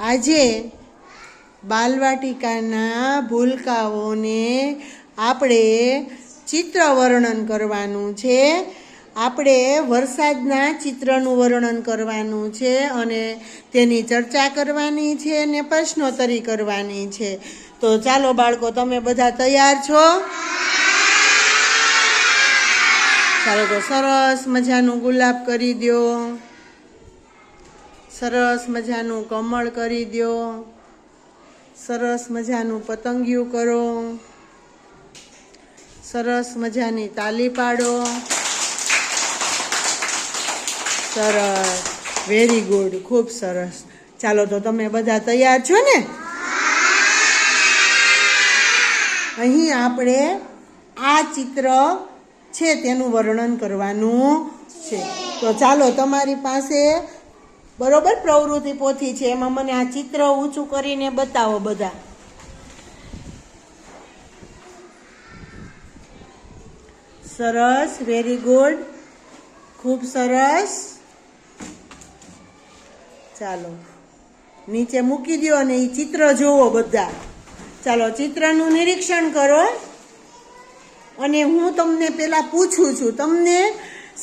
આજે બાલવાટિકાના ભૂલકાઓને આપણે ચિત્ર વર્ણન કરવાનું છે. આપણે વરસાદના ચિત્રનું વર્ણન કરવાનું છે અને તેની ચર્ચા કરવાની છે અને પ્રશ્નોત્તરી કરવાની છે. તો ચાલો બાળકો, તમે બધા તૈયાર છો? ચાલો તો સરસ મજાનું ગુલાબ કરી દ્યો. સરસ મજાનું કમળ કરી દો સરસ મજાનું પતંગિયું કરો. સરસ મજાની તાલી પાડો. સરસ. વેરી ગુડ ખૂબ સરસ. ચાલો તો તમે બધા તૈયાર છો ને? અહીં આપણે આ ચિત્ર છે તેનું વર્ણન કરવાનું છે. તો ચાલો તમારી પાસે બરોબર? પ્રવૃત્તિ પોથી છે. એમાં મને આ ચિત્ર ઊંચું કરીને બતાવો બધા. સરસ વેરી ગુડ ખૂબ સરસ. ચાલો. નીચે મૂકી દો અને એ ચિત્ર જોવો બધા. ચાલો, ચિત્રનું નિરીક્ષણ કરો. અને હું તમને પહેલાં પૂછું છું. તમને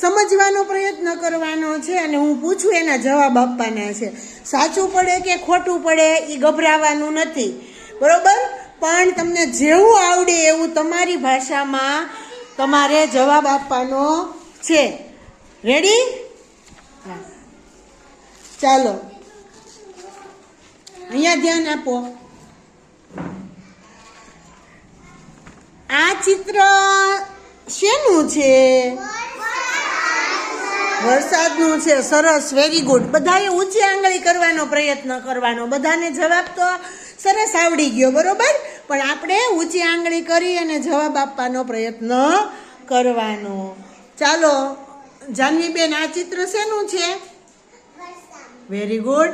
સમજવાનો પ્રયત્ન કરવાનો છે અને હું પૂછું એના જવાબ આપવાના છે. સાચું પડે કે ખોટું પડે એ ગભરાવાનું નથી. બરોબર? પણ તમને જેવું આવડે એવું તમારી ભાષામાં તમારે જવાબ આપવાનો છે. રેડી ચાલો. અહીંયા ધ્યાન આપો. આ ચિત્ર શેનું છે? વરસાદનું છે, સરસ વેરી ગુડ બધાએ ઊંચી આંગળી કરવાનો પ્રયત્ન કરવાનો. બધાને જવાબ તો સરસ આવડી ગયો, બરોબર? પણ આપણે ઊંચી આંગળી કરી અને જવાબ આપવાનો પ્રયત્ન કરવાનો. ચાલો, જાનવીબેન, આ ચિત્ર શેનું છે? વેરી ગુડ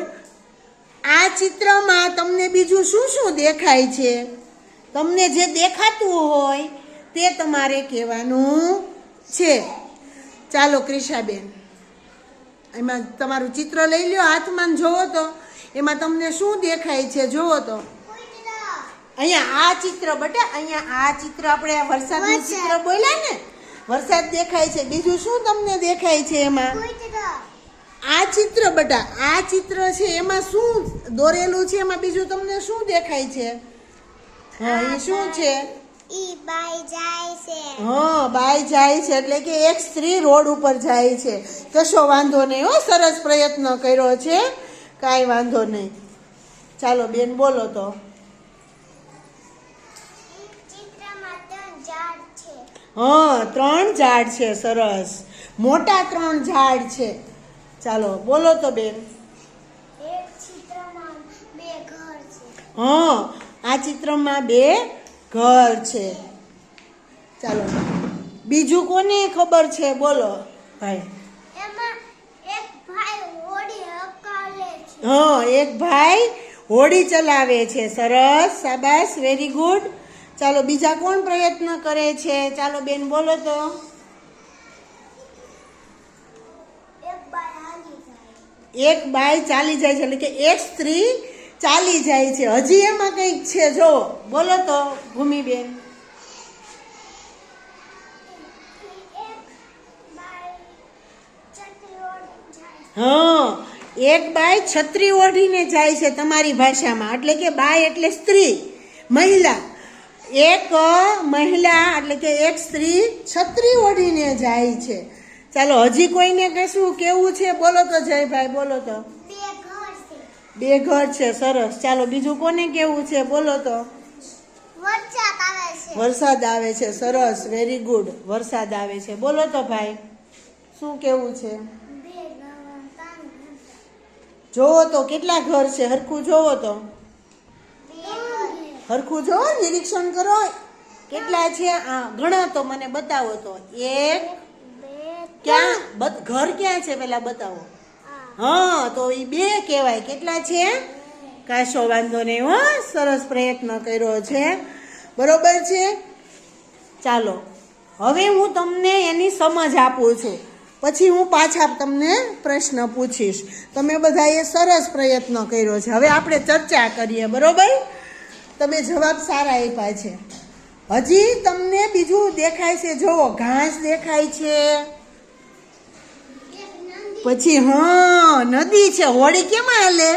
આ ચિત્રમાં તમને બીજું શું શું દેખાય છે? તમને જે દેખાતું હોય તે તમારે કહેવાનું છે. ચાલો ક્રિશાબેન એમાં તમારું ચિત્ર લઈ લ્યો હાથમાં જોવો તો. એમાં તમને શું દેખાય છે જોવો તો. અહીંયા આ ચિત્ર બટા અહીંયા આ ચિત્ર આપણે વરસાદનું ચિત્ર બોલ્યા ને? વરસાદ દેખાય છે. બીજું શું તમને દેખાય છે એમાં? આ ચિત્ર બટા આ ચિત્ર છે એમાં શું દોરેલું છે? એમાં બીજું તમને શું દેખાય છે? હા એ શું છે? ઈ બાઈ જાય છે. હા બાય જાય છે એટલે કે એક સ્ત્રી રોડ ઉપર જાય છે. કશો વાંધો નહીં હો સરસ પ્રયત્ન કર્યો છે. કાંઈ વાંધો નહીં. ચાલો બેન બોલો તો. હા ત્રણ ઝાડ છે સરસ. મોટા ત્રણ ઝાડ છે. ચાલો બોલો તો બેન. હા આ ચિત્રમાં બે ઘર છે. ચાલો. બીજું કોને ખબર છે? બોલો. ભાઈ. ભાઈ હા એક ભાઈ હોડી ચલાવે છે. સરસ સાબાસ વેરી ગુડ ચાલો બીજા કોણ પ્રયત્ન કરે છે? ચાલો બેન બોલો તો. એક બાઈ ચાલી જાય છે. એટલે કે એક સ્ત્રી ચાલી જાય છે. હજી એમાં કંઈક છે, જો. બોલો તો, ભૂમિબેન. હા, એક બાય છત્રી ઓઢીને જાય છે તમારી ભાષામાં. એટલે કે બાય એટલે સ્ત્રી, મહિલા. એક મહિલા, એટલે કે એક સ્ત્રી છત્રી ઓઢીને જાય છે. ચાલો, હજી કોઈને કશું કેવું છે? બોલો તો, જયભાઈ, બોલો તો. બે ઘર છે સરસ. ચાલો બીજું કોને કેવું છે? બોલો તો. વરસાદ આવે છે. સરસ. વેરી ગુડ વરસાદ આવે છે. બોલો તો ભાઈ શું કેવું છે? જોવો તો કેટલા ઘર છે? હરખું જોવો તો. હરખું જોવો નિરીક્ષણ કરો. કેટલા છે? આ ઘણા તો મને બતાવો તો. એક ક્યાં? ઘર ક્યાં છે? પેલા બતાવો. હા, તો એ બે કહેવાય. કેટલા છે? કાશો વાંધો નહીં, હો. સરસ પ્રયત્ન કર્યો છે. બરોબર છે? ચાલો. હવે હું તમને એની સમજ આપું છું. પછી હું પાછા તમને પ્રશ્ન પૂછીશ. તમે બધાએ સરસ પ્રયત્ન કર્યો છે. હવે આપણે ચર્ચા કરીએ, બરોબર? તમે જવાબ સારા આપ્યા છે. હજી તમને બીજું દેખાય છે. જુઓ, ઘાસ દેખાય છે. પછી, હા, નદી છે. હોળી કેમાં હાલે?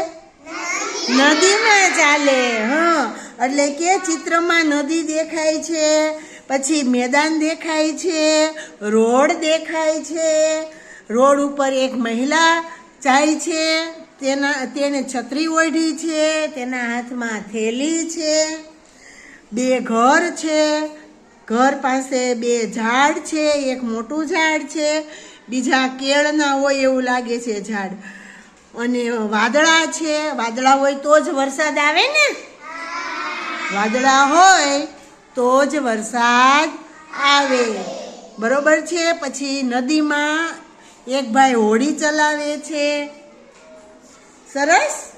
નદીમાં ચાલે હા. એટલે કે ચિત્રમાં નદી દેખાય છે, પછી મેદાન દેખાય છે, રોડ દેખાય છે. રોડ ઉપર એક મહિલા જાય છે, તેના, તેને છત્રી ઓઢી છે, તેના હાથમાં થેલી છે, બે ઘર છે, ઘર પાસે બે ઝાડ છે, એક મોટું ઝાડ છે. બીજા કેળના હોય એવું લાગે છે ઝાડ. અને વાદળા છે, વાદળા હોય તો જ વરસાદ આવે ને? વાદળા હોય તો જ વરસાદ આવે. બરોબર છે? પછી નદીમાં એક ભાઈ હોડી ચલાવે છે. સરસ?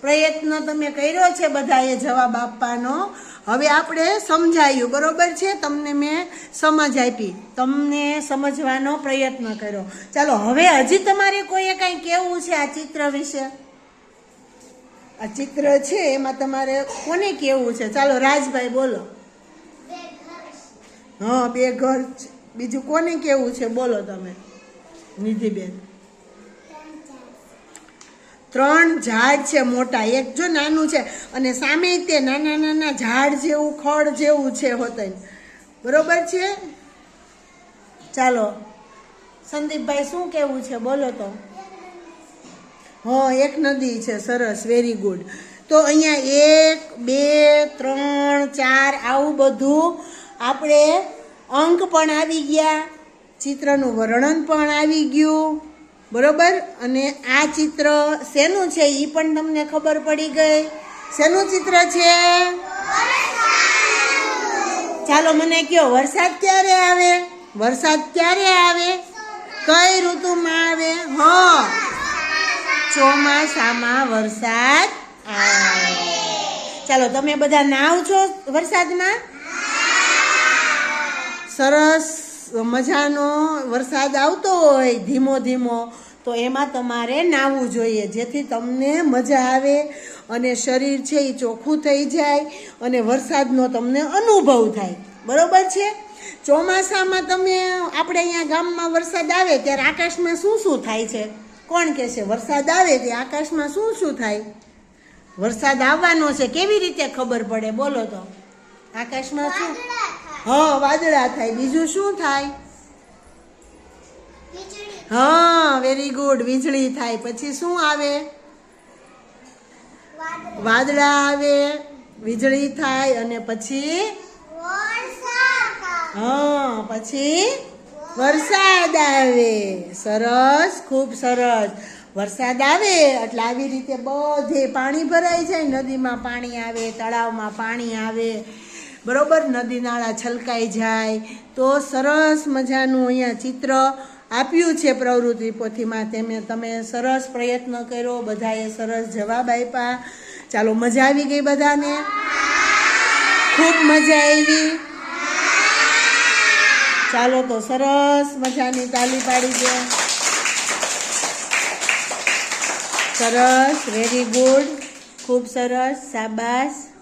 પ્રયત્ન તમે કર્યો છે બધાએ જવાબ આપવાનો. હવે આપણે સમજાયું, બરોબર છે? તમને મેં સમજ આપી. તમને સમજવાનો પ્રયત્ન કર્યો. ચાલો, હવે હજી તમારે કોઈએ કાંઈ કહેવું છે આ ચિત્ર વિશે? આ ચિત્ર છે, એમાં તમારે કોને કહેવું છે? ચાલો, રાજભાઈ, બોલો. હા, બે ઘર. બીજું કોને કેવું છે? બોલો તમે. નિધિબેન. ત્રણ ઝાડ છે મોટા, એક જો નાનું છે અને સામે તે નાના નાના ઝાડ જેવું, ખડ જેવું છે હોતન. બરોબર છે? ચાલો. સંદીપભાઈ, શું કેવું છે? બોલો તો. હા, એક નદી છે, સરસ વેરી ગુડ તો અહીંયા એક, બે, ત્રણ, ચાર, આવું બધું આપણે અંક પણ આવી ગયા. ચિત્રનું વર્ણન પણ આવી ગયું. બરોબર? અને આ ચિત્ર શેનું છે? એ પણ તમને ખબર પડી ગઈ. શેનું ચિત્ર છે? ચાલો, મને કયો? વરસાદ ક્યારે આવે? વરસાદ ક્યારે આવે? કઈ ઋતુમાં આવે? હ. ચોમાસામાં વરસાદ આવે. ચાલો, તમે બધા નાવ છો વરસાદમાં? સરસ. મજાનો વરસાદ આવતો હોય ધીમો ધીમો, તો એમાં તમારે નાહવું જોઈએ. જેથી તમને મજા આવે અને શરીર છે એ ચોખ્ખું થઈ જાય અને વરસાદનો તમને અનુભવ થાય. બરોબર છે? ચોમાસામાં તમે આપણે અહીંયા ગામમાં વરસાદ આવે ત્યારે આકાશમાં શું શું થાય છે? કોણ કહે છે, વરસાદ આવે તે આકાશમાં શું શું થાય? વરસાદ આવવાનો છે. કેવી રીતે ખબર પડે? બોલો તો. આકાશમાં શું? હા વાદળા થાય. બીજું શું થાય? હ વેરી ગુડ વીજળી થાય. પછી શું આવે? વાદળા. આવે. વીજળી થાય અને પછી? વરસાદ હા પછી? વરસાદ આવે. સરસ ખૂબ સરસ. વરસાદ આવે એટલે આવી રીતે બધે પાણી ભરાઈ જાય. નદીમાં પાણી આવે તળાવમાં પાણી આવે. બરોબર? નદી નાળા છલકાઈ જાય. તો સરસ મજાનું અહીંયા ચિત્ર આપ્યું છે પ્રવૃત્તિ પોથીમાં. તેમણે તમે સરસ પ્રયત્ન કર્યો, બધાએ સરસ જવાબ આપ્યા. ચાલો, મજા આવી ગઈ બધાને? ખૂબ મજા આવી. ચાલો તો સરસ મજાની તાલી પાડી દે. સરસ વેરી ગુડ ખૂબ સરસ, શાબાશ.